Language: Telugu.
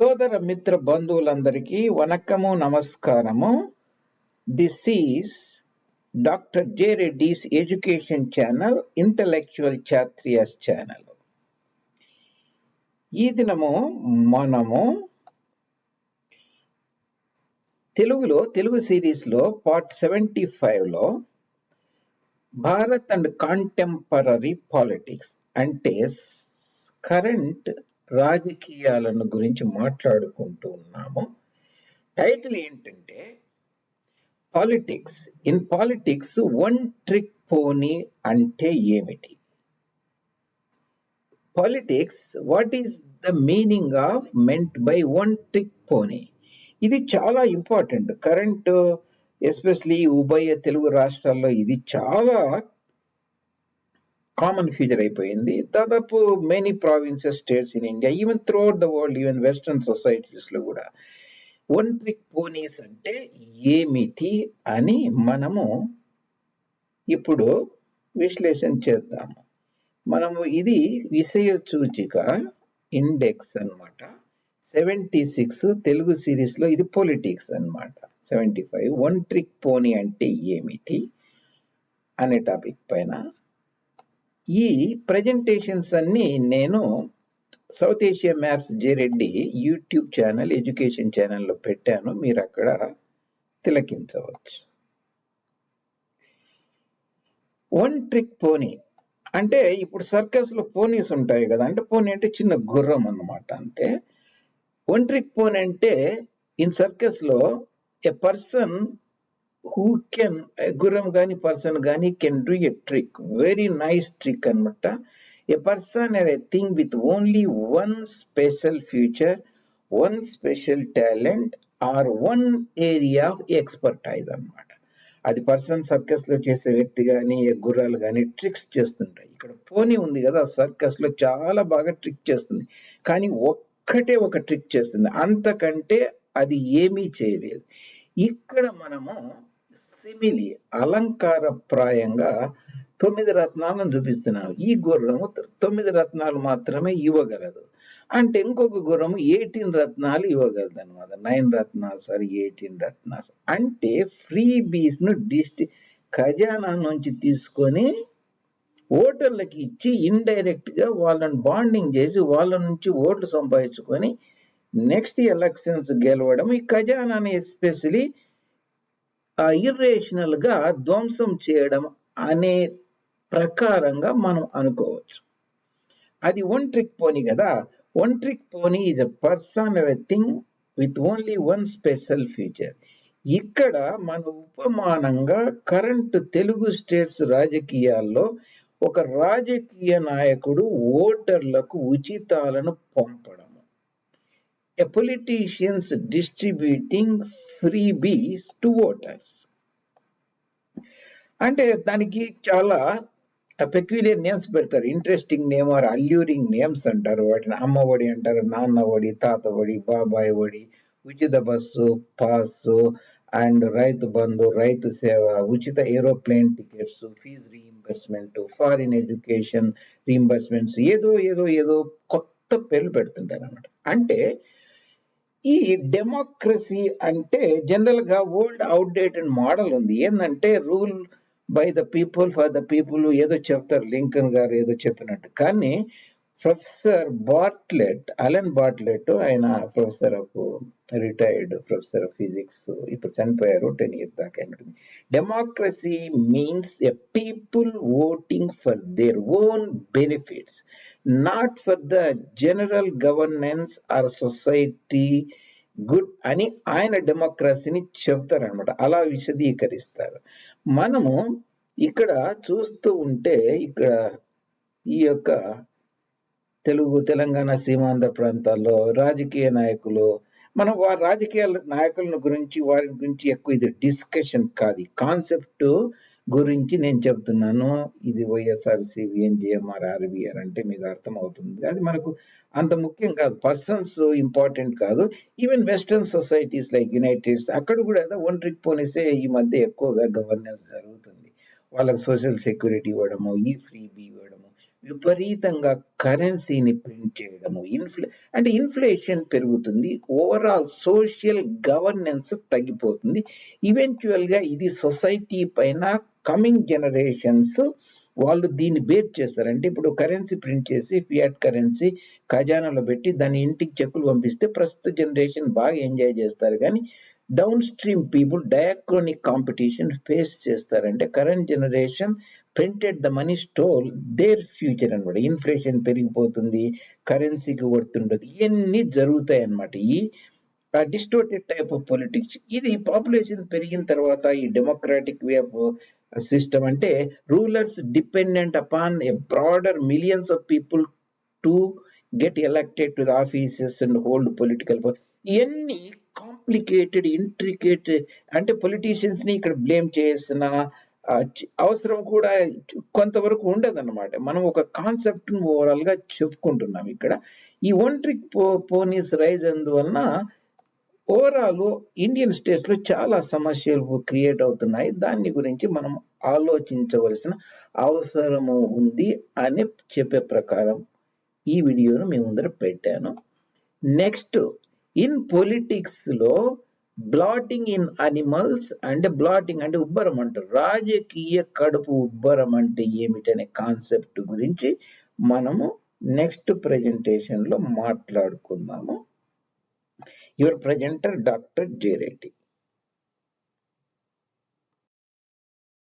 సోదర మిత్ర బంధువులందరికీ వనక్కము నమస్కారము. This is doctor J Reddy's education channel intellectual ఛాత్రియస్ channel ఈ దినము మనము తెలుగులో తెలుగు సిరీస్లో పార్ట్ సెవెంటీ ఫైవ్లో భారత్ అండ్ కాంటెంపరీ పాలిటిక్స్ అంటే కరెంట్ రాజకీయాలను గురించి మాట్లాడుకుంటూ ఉన్నాము. టైటిల్ ఏంటంటే politics in politics one trick pony అంటే ఏమిటి? Politics what is the meaning of meant by one trick pony ఇది చాలా ఇంపార్టెంట్ కరెంట్ ఎస్పెషలీ ఉభయ తెలుగు రాష్ట్రాల్లో ఇది చాలా కామన్ ఫీచర్ అయిపోయింది. దాదాపు many provinces states in India even throughout the world even western సొసైటీస్లో కూడా. వన్ ట్రిక్ పోనీస్ అంటే ఏమిటి అని మనము ఇప్పుడు విశ్లేషణ చేద్దాము. మనము ఇది విషయ సూచిక ఇండెక్స్ అన్నమాట. సెవెంటీ సిక్స్ తెలుగు సిరీస్లో ఇది పొలిటిక్స్ అన్నమాట. Seventy five one trick pony అంటే ఏమిటి అనే టాపిక్ పైన ఈ ప్రజెంటేషన్స్ అన్ని నేను South Asia maps J Reddy YouTube channel education ఛానల్లో పెట్టాను. మీరు అక్కడ తిలకించవచ్చు. వన్ ట్రిక్ పోనీ అంటే ఇప్పుడు సర్కస్లో పోనీస్ ఉంటాయి కదా అంటే పోనీ అంటే చిన్న గుర్రం అన్నమాట అంతే. వన్ ట్రిక్ పోనీ అంటే ఇన్ సర్కస్లో ఎ పర్సన్ హూ కెన్ గుర్రం కానీ పర్సన్ కానీ can do a trick very nice trick అనమాట a person and a thing with only one special future one special talent or one area of expertise అనమాట అది పర్సన్ సర్కస్లో చేసే వ్యక్తి కానీ గుర్రాలు కానీ ట్రిక్స్ చేస్తుంటాయి. ఇక్కడ పోనీ ఉంది కదా సర్కస్లో చాలా బాగా ట్రిక్ చేస్తుంది. కానీ ఒక్కటే ఒక ట్రిక్ చేస్తుంది. అంతకంటే అది ఏమీ చేయలేదు. ఇక్కడ మనము సిమిలి అలంకార ప్రాయంగా తొమ్మిది రత్నాలను చూపిస్తున్నాం ఈ గుర్రము తొమ్మిది రత్నాలు మాత్రమే ఇవ్వగలదు. అంటే ఇంకొక గుర్రము ఎయిటీన్ రత్నాలు ఇవ్వగలదు అనమాట నైన్ రత్నాలు సార్ ఎయిటీన్ రత్నాలు. అంటే ఫ్రీ బీస్ను డిస్టి ఖజానా నుంచి తీసుకొని ఓటర్లకి ఇచ్చి ఇండైరెక్ట్గా వాళ్ళని బాండింగ్ చేసి వాళ్ళ నుంచి ఓట్లు సంపాదించుకొని నెక్స్ట్ ఎలక్షన్స్ గెలవడం ఈ ఖజానాని ఎస్పెషలీ ఇర్రేషనల్గా ధ్వంసం చేయడం అనే ప్రకారంగా మనం అనుకోవచ్చు. అది వన్ ట్రిక్ పోనీ కదా. One trick pony is a person or thing with only one special feature ఇక్కడ మన ఉపమానంగా కరెంట్ తెలుగు స్టేట్స్ రాజకీయాల్లో ఒక రాజకీయ నాయకుడు ఓటర్లకు ఉచితాలను పంపడం. A politicians distributing freebies to voters అంటే దానికి చాలా పెక్యులియర్ నేమ్స్ పెడతారు. Interesting name or alluring names అంటారు. వాటిని అమ్మ ఒడి అంటారు నాన్న ఒడి తాత ఒడి బాబాయ్ ఒడి ఉచిత bus pass and Rythu Bandhu రైతు సేవ ఉచిత aeroplane tickets fee reimbursement foreign education reimbursements ఏదో ఏదో ఏదో కొత్త పేర్లు పెడుతుంటారు అనమాట అంటే ఈ డెమోక్రసీ అంటే జనరల్గా ఓల్డ్ అవుట్డేటెడ్ మోడల్ ఉంది. ఏంటంటే rule by the people for the people ఏదో చెప్తారు లింకన్ గారు ఏదో చెప్పినట్టు. కానీ ప్రొఫెసర్ బాట్లెట్ అలెన్ బాట్లెట్ ఆయన professor of retired professor of physics ఇప్పుడు చనిపోయారు టెన్ ఇయర్స్ దాకా democracy means a people voting for their own benefits not for the general governance or society good అని ఆయన డెమోక్రసీని చెబుతారనమాట అలా విశదీకరిస్తారు. మనము ఇక్కడ చూస్తూ ఉంటే ఇక్కడ ఈ యొక్క తెలుగు తెలంగాణ సీమాంధ్ర ప్రాంతాల్లో రాజకీయ నాయకులు మనం వారి రాజకీయ నాయకులను గురించి వారి గురించి ఎక్కువ ఇది డిస్కషన్ కాదు. కాన్సెప్ట్ గురించి నేను చెప్తున్నాను. ఇది వైఎస్ఆర్సి విఎన్జిఎంఆర్ ఆర్బిఆర్ అంటే మీకు అర్థం అవుతుంది అది మనకు అంత ముఖ్యం కాదు. పర్సన్స్ ఇంపార్టెంట్ కాదు. Even western societies like united అక్కడ కూడా వన్ ట్రిక్ పోనిస్తే ఈ మధ్య ఎక్కువగా గవర్నెన్స్ జరుగుతుంది. వాళ్ళకి సోషల్ సెక్యూరిటీ ఇవ్వడము ఈ ఫ్రీ బీ ఇవ్వడం విపరీతంగా కరెన్సీని ప్రింట్ చేయడము ఇన్ఫ్లే అంటే ఇన్ఫ్లేషన్ పెరుగుతుంది ఓవరాల్ సోషల్ గవర్నెన్స్ తగ్గిపోతుంది. ఈవెంచువల్గా ఇది సొసైటీ పైన కమింగ్ జనరేషన్స్ వాళ్ళు దీన్ని బేట్ చేస్తారు. అంటే ఇప్పుడు కరెన్సీ ప్రింట్ చేసి ఫియాట్ కరెన్సీ ఖజానాలో పెట్టి దాని ఇంటికి చెక్కులు పంపిస్తే ప్రస్తుత జనరేషన్ బాగా ఎంజాయ్ చేస్తారు. కానీ downstream people diachronic competition face చేస్తారంటే current generation printed the money stole their future అనమాట ఇన్ఫ్లేషన్ పెరిగిపోతుంది కరెన్సీకి కొడుతుండదు ఇవన్నీ జరుగుతాయి అన్నమాట. ఈ డిస్టోటెడ్ టైప్ ఆఫ్ పొలిటిక్స్ ఇది పాపులేషన్ పెరిగిన తర్వాత ఈ డెమోక్రాటిక్ వే ఆఫ్ సిస్టమ్ అంటే rulers dependent upon a broader millions of people to get elected to the offices and hold political ఇవన్నీ కాంప్లికేటెడ్ ఇంట్రికేట్ అంటే పొలిటీషియన్స్ని ఇక్కడ బ్లేమ్ చేసిన అవసరం కూడా కొంతవరకు ఉండదన్నమాట. మనం ఒక కాన్సెప్ట్ ఓవరాల్గా చెప్పుకుంటున్నాం ఇక్కడ. ఈ one trick po ponies rise అందువలన ఓవరాల్ ఇండియన్ స్టేట్స్లో చాలా సమస్యలు క్రియేట్ అవుతున్నాయి. దాని గురించి మనం ఆలోచించవలసిన అవసరము ఉంది అని చెప్పే ప్రకారం ఈ వీడియోను మీ ముందర పెట్టాను. నెక్స్ట్ ఇన్ పొలిటిక్స్లో బ్లాటింగ్ ఇన్ అనిమల్స్ అంటే బ్లాటింగ్ అంటే ఉబ్బరం అంటారు. రాజకీయ కడుపు ఉబ్బరం అంటే ఏమిటనే కాన్సెప్ట్ గురించి మనము నెక్స్ట్ ప్రెజెంటేషన్లో మాట్లాడుకుందాము. Your presenter doctor జేరెడ్డి